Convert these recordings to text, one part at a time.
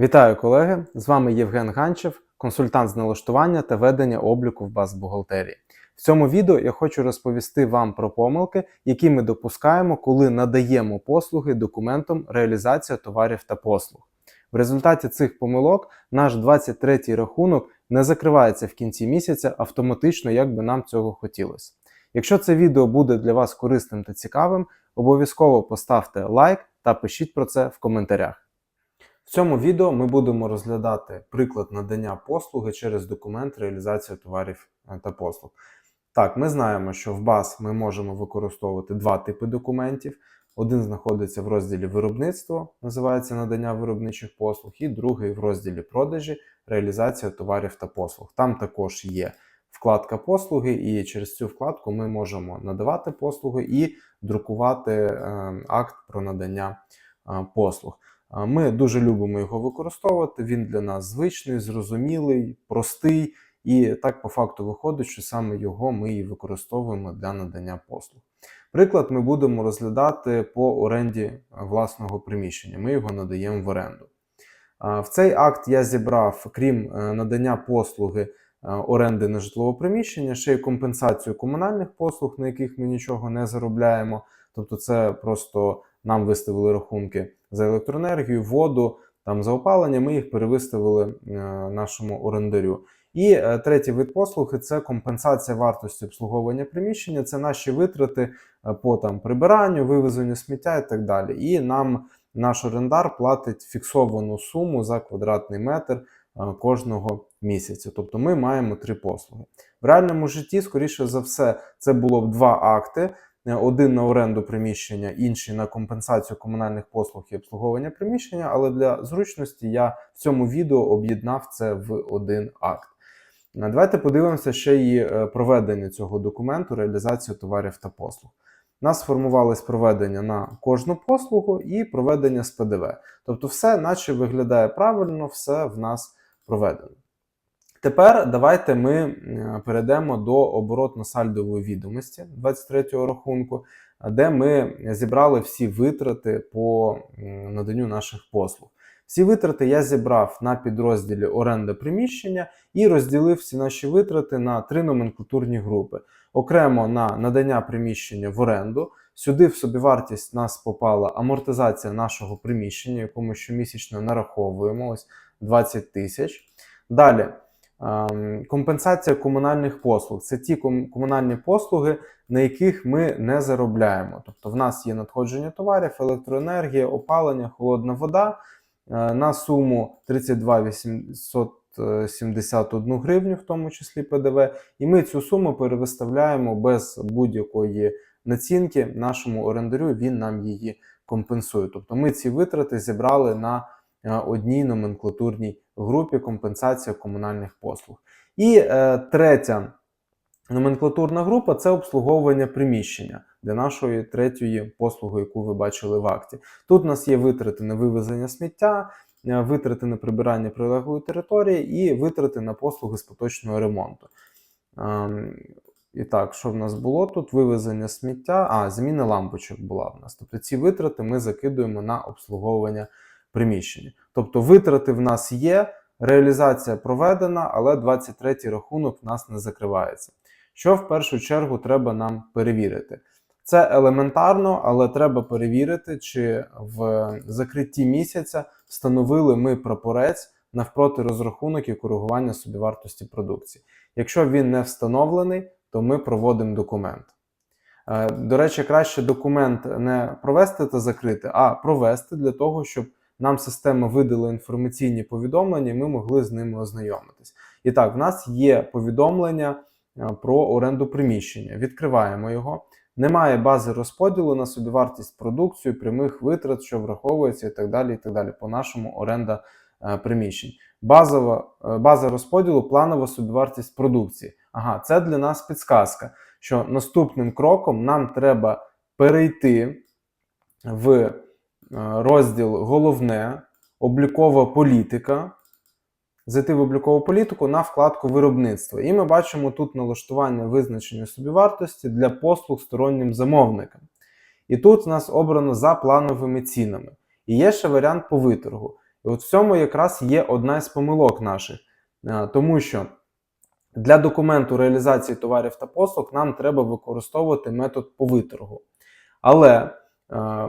Вітаю колеги! З вами Євген Ганчев, консультант з налаштування та ведення обліку в баз бухгалтерії. В цьому відео я хочу розповісти вам про помилки, які ми допускаємо, коли надаємо послуги документом реалізація товарів та послуг. В результаті цих помилок наш 23-й рахунок не закривається в кінці місяця автоматично, як би нам цього хотілося. Якщо це відео буде для вас корисним та цікавим, обов'язково поставте лайк та пишіть про це в коментарях. В цьому відео ми будемо розглядати приклад надання послуги через документ реалізації товарів е, та послуг. Так, ми знаємо, що в БАС ми можемо використовувати два типи документів. Один знаходиться в розділі виробництво, називається надання виробничих послуг, і другий в розділі продажі реалізація товарів та послуг. Там також є вкладка послуги, і через цю вкладку ми можемо надавати послуги і друкувати е, акт про надання е, послуг. Ми дуже любимо його використовувати. Він для нас звичний, зрозумілий, простий, і так по факту виходить, що саме його ми і використовуємо для надання послуг. Приклад ми будемо розглядати по оренді власного приміщення. Ми його надаємо в оренду. В цей акт я зібрав, крім е, надання послуги е, оренди на житлове приміщення, ще й компенсацію комунальних послуг, на яких ми нічого не заробляємо. Тобто, це просто нам виставили рахунки за електроенергію, воду, там за опалення. Ми їх перевиставили е, нашому орендарю. І е, третій вид послуги це компенсація вартості обслуговування приміщення. Це наші витрати е, по там прибиранню, вивезенню сміття і так далі. І нам наш орендар платить фіксовану суму за квадратний метр кожного місяця. Тобто ми маємо три послуги. В реальному житті, скоріше за все, це було б два акти. Е, Один на оренду приміщення, інший на компенсацію комунальних послуг і обслуговування приміщення, але для зручності я в цьому відео об'єднав це в один акт. Е, Давайте подивимося ще й е, проведення цього документу, реалізацію товарів та послуг. У нас сформувалось проведення на кожну послугу і проведення з ПДВ.Тобто, все, наче виглядає правильно, все в нас проведено. Тепер давайте ми е, перейдемо до оборотно-сальдової відомості 23-го рахунку, де ми зібрали всі витрати по наданню наших послуг. Всі витрати я зібрав на підрозділі оренда приміщення і розділив всі наші витрати на три номенклатурні групи. Окремо на надання приміщення в оренду. Сюди в собівартість нас попала амортизація нашого приміщення, яку ми щомісячно нараховуємо, ось 20 тисяч. Далі компенсація комунальних послуг. Це ті комунальні послуги, на яких ми не заробляємо. Тобто в нас є надходження товарів, електроенергія, опалення, холодна вода е, на суму 32 871 гривню, в тому числі ПДВ. І ми цю суму перевиставляємо без будь-якої націнки нашому орендарю, він нам її компенсує. Тобто ми ці витрати зібрали на е, одній номенклатурній групі компенсація комунальних послуг. І е, третя номенклатурна група це обслуговування приміщення для нашої третьої послуги, яку ви бачили в акті. Тут у нас є витрати на вивезення сміття, е, витрати на прибирання прилеглої території і витрати на послуги з поточного ремонту. Ем, І так, що в нас було тут? Вивезення сміття, а зміна лампочок була в нас. Тобто ці витрати ми закидуємо на обслуговування приміщення. Тобто витрати в нас є, реалізація проведена, але 23-й рахунок в нас не закривається. Що в першу чергу треба нам перевірити? Це елементарно, але треба перевірити, чи в закритті місяця встановили ми прапорець навпроти розрахунок і коригування собівартості продукції. Якщо він не встановлений, то ми проводимо документ. Е, До речі, краще документ не провести та закрити, а провести для того, щоб нам система видала інформаційні повідомлення, і ми могли з ними ознайомитись. І так, в нас є повідомлення е, про оренду приміщення. Відкриваємо його. Немає бази розподілу на собівартість продукцію, прямих витрат, що враховується, і так далі. і так далі, По нашому оренда е, приміщень. Базова, е, база розподілу, планова собівартість продукції. Ага, це для нас підсказка, що наступним кроком нам треба перейти в розділ Головне, облікова політика, зайти в облікову політику на вкладку виробництва. І ми бачимо тут налаштування визначення собівартості для послуг стороннім замовникам. І тут у нас обрано за плановими цінами. І є ще варіант по виторгу. І от в цьому якраз є одна з помилок наших, Е, тому що для документу реалізації товарів та послуг нам треба використовувати метод по виторгу. Але е,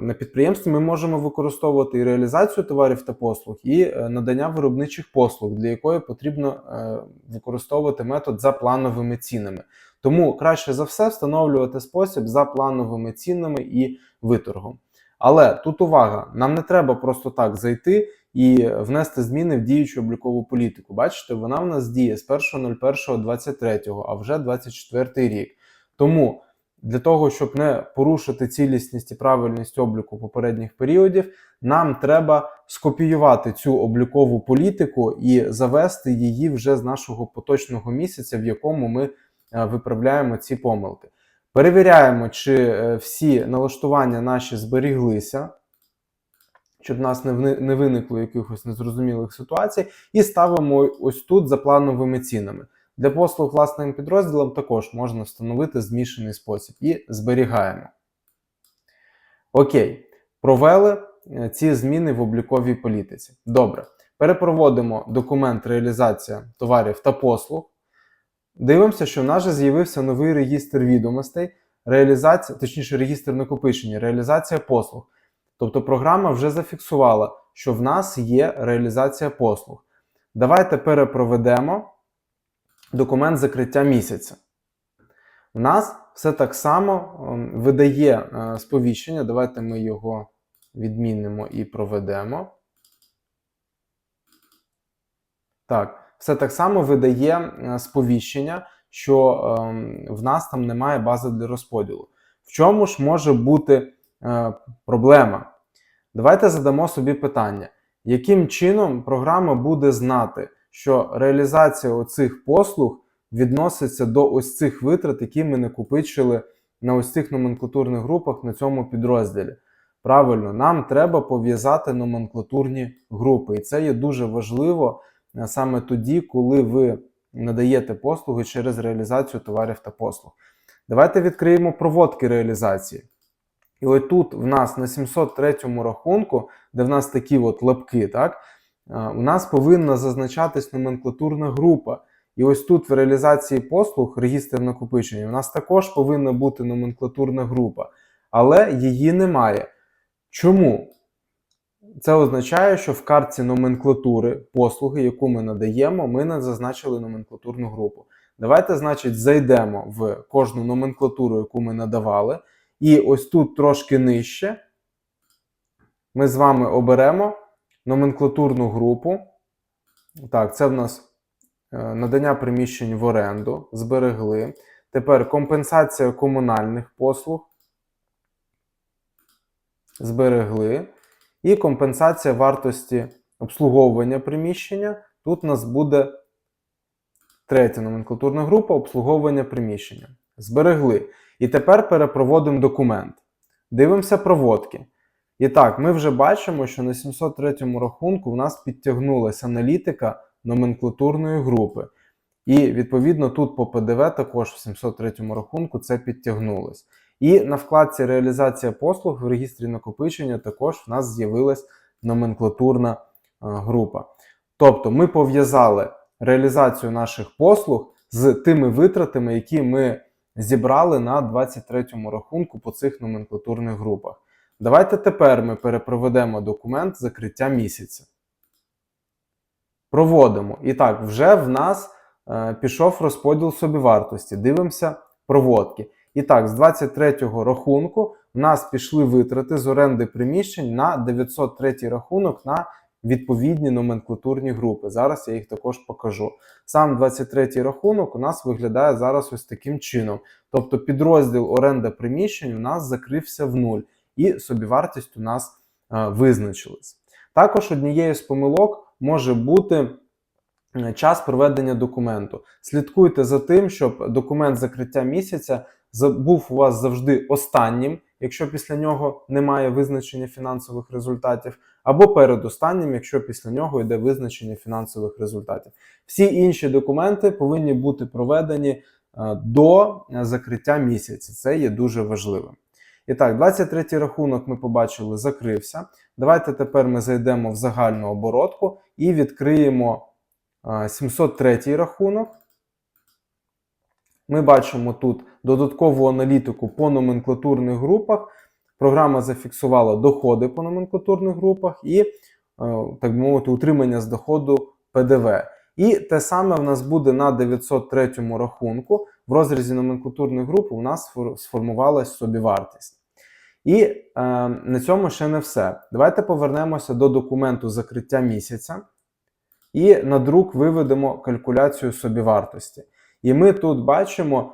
на підприємстві ми можемо використовувати і реалізацію товарів та послуг, і е, надання виробничих послуг, для якої потрібно е, використовувати метод за плановими цінами. Тому краще за все встановлювати спосіб за плановими цінами і виторгом. Але тут увага: нам не треба просто так зайти і внести зміни в діючу облікову політику. Бачите, вона в нас діє з 1.01.23, а вже 24 рік. Тому для того, щоб не порушити цілісність і правильність обліку попередніх періодів, нам треба скопіювати цю облікову політику і завести її вже з нашого поточного місяця, в якому ми е, виправляємо ці помилки. Перевіряємо, чи е, всі налаштування наші зберіглися, щоб в нас не виникло якихось незрозумілих ситуацій, і ставимо ось тут за плановими цінами. Для послуг власним підрозділом також можна встановити змішаний спосіб і зберігаємо. Окей, провели е, ці зміни в обліковій політиці. Добре. Перепроводимо документ реалізація товарів та послуг. Дивимося, що в нас же з'явився новий реєстр відомостей, реалізація, точніше, реєстр накопичення, реалізація послуг. Тобто програма вже зафіксувала, що в нас є реалізація послуг. Давайте перепроведемо документ закриття місяця. В нас все так само ем, видає е, сповіщення. Давайте ми його відмінимо і проведемо. Так, все так само видає е, сповіщення, що ем, в нас там немає бази для розподілу. В чому ж може бути е, проблема? Давайте задамо собі питання, яким чином програма буде знати, що реалізація оцих послуг відноситься до ось цих витрат, які ми накопичили на ось цих номенклатурних групах на цьому підрозділі. Правильно, нам треба пов'язати номенклатурні групи, і це є дуже важливо е, саме тоді, коли ви надаєте послуги через реалізацію товарів та послуг. Давайте відкриємо проводки реалізації. І ось тут в нас на 703 рахунку, де в нас такі от лапки, так, у нас повинна зазначатись номенклатурна група. І ось тут в реалізації послуг регістр накопичення у нас також повинна бути номенклатурна група, але її немає. Чому? Це означає, що в картці номенклатури послуги, яку ми надаємо, ми не зазначили номенклатурну групу. Давайте, значить, зайдемо в кожну номенклатуру, яку ми надавали. І ось тут трошки нижче ми з вами оберемо номенклатурну групу. Так, це в нас е, надання приміщень в оренду, зберегли. Тепер компенсація комунальних послуг. Зберегли. І компенсація вартості обслуговування приміщення. Тут у нас буде третя номенклатурна група обслуговування приміщення. Зберегли. І тепер перепроводимо документ. Дивимося проводки. І так, ми вже бачимо, що на 703 рахунку в нас підтягнулася аналітика номенклатурної групи. І відповідно тут по ПДВ також в 703 рахунку це підтягнулось. І на вкладці реалізація послуг в регістрі накопичення також в нас з'явилась номенклатурна е, група. Тобто ми пов'язали реалізацію наших послуг з тими витратами, які ми зібрали на 23-му рахунку по цих номенклатурних групах. Давайте тепер ми перепроведемо документ закриття місяця. Проводимо. І так, вже в нас е, пішов розподіл собівартості. Дивимося проводки. І так, з 23-го рахунку в нас пішли витрати з оренди приміщень на 903 рахунок на відповідні номенклатурні групи. Зараз я їх також покажу. Сам 23-й рахунок у нас виглядає зараз ось таким чином. Тобто підрозділ оренда приміщень у нас закрився в нуль, і собівартість у нас е, визначилась. Також однією з помилок може бути е, час проведення документу. Слідкуйте за тим, щоб документ закриття місяця був у вас завжди останнім, якщо після нього немає визначення фінансових результатів, або передостаннім, якщо після нього йде визначення фінансових результатів. Всі інші документи повинні бути проведені е, до закриття місяця. Це є дуже важливим. І так, 23-й рахунок ми побачили, закрився. Давайте тепер ми зайдемо в загальну оборотку і відкриємо е, 703 рахунок. Ми бачимо тут додаткову аналітику по номенклатурних групах. Програма зафіксувала доходи по номенклатурних групах і, е, так би мовити, утримання з доходу ПДВ. І те саме в нас буде на 903 рахунку. В розрізі номенклатурних груп у нас сфор- сформувалась собівартість. І е, на цьому ще не все. Давайте повернемося до документу закриття місяця і на друк виведемо калькуляцію собівартості. І ми тут бачимо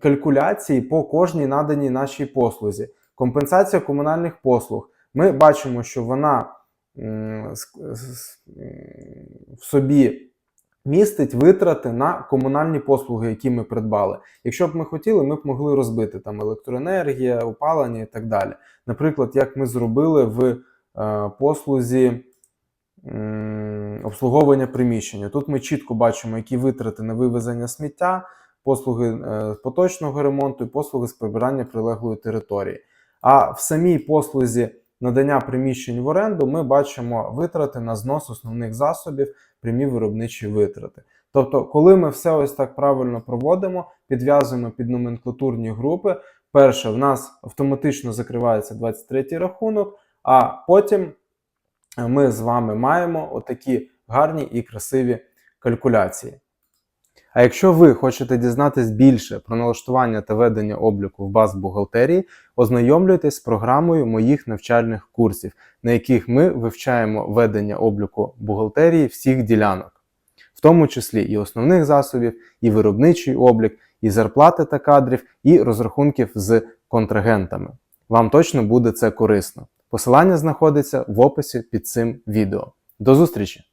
калькуляції по кожній наданій нашій послузі. Компенсація комунальних послуг. Ми бачимо, що вона в собі містить витрати на комунальні послуги, які ми придбали. Якщо б ми хотіли, ми б могли розбити там електроенергія, опалення і так далі. Наприклад, як ми зробили в е, послузі обслуговування приміщення. Тут ми чітко бачимо, які витрати на вивезення сміття, послуги е, поточного ремонту і послуги з прибирання прилеглої території. А в самій послузі надання приміщень в оренду ми бачимо витрати на знос основних засобів, прямі виробничі витрати. Тобто, коли ми все ось так правильно проводимо, підв'язуємо під номенклатурні групи, перше, в нас автоматично закривається 23 рахунок, а потім е, ми з вами маємо отакі гарні і красиві калькуляції. А якщо ви хочете дізнатись більше про налаштування та ведення обліку в баз бухгалтерії, ознайомлюйтесь з програмою моїх навчальних курсів, на яких ми вивчаємо ведення обліку бухгалтерії всіх ділянок, в тому числі і основних засобів, і виробничий облік, і зарплати та кадрів, і розрахунків з контрагентами. Вам точно буде це корисно. Посилання знаходиться в описі під цим відео. До зустрічі!